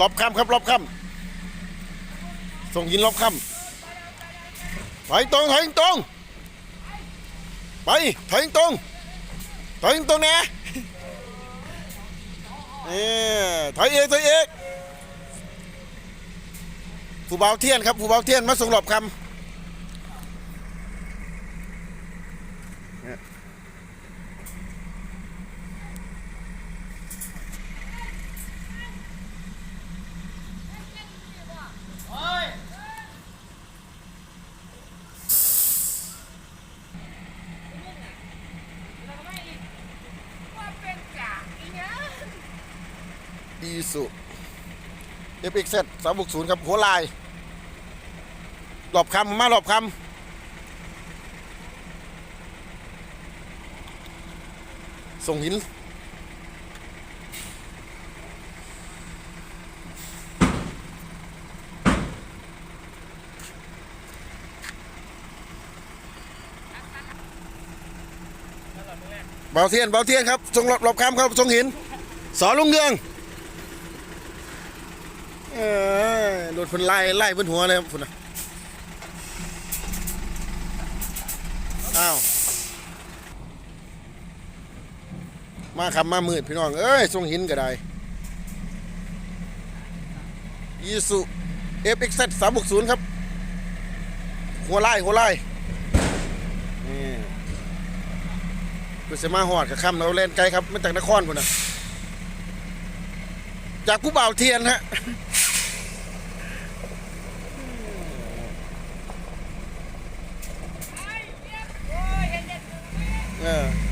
รอบค่ำครับรอบค่ำส่งหินรอบค่ำถอยตรงถอยตรงไปถอยตรงถอยตรงแน่เออถอยเอกถอยเอกผู้เบาวเทียนครับผู้เบาวเทียนมาส่งรอบคำ ว่าเป็นกะอีเนี้ย อีสุเอฟเอ็กเซสามบุกศูนย์ครับ หัวลาย หลบคำมาหลบคำส่งหิน เบาเทียน เบาเทียนครับส่งหลบหลบคำครับส่งหิน สอนลุงเรือง เออโดนคนไล่ไล่บนหัวเลยครับคุณนะอ้าวมาคำมามืดพี่น้อง เอ้ยทรงหินก็ได้ยีสุเอฟเอ็กซ์สามบกศูนย์ครับ หัวไล่หัวไล่นี่กูจะมาหอดกับคำเราเล่นไกลครับมาจากนครพุ่นนะจากผู้บ่าวเทียนฮะ 嗯。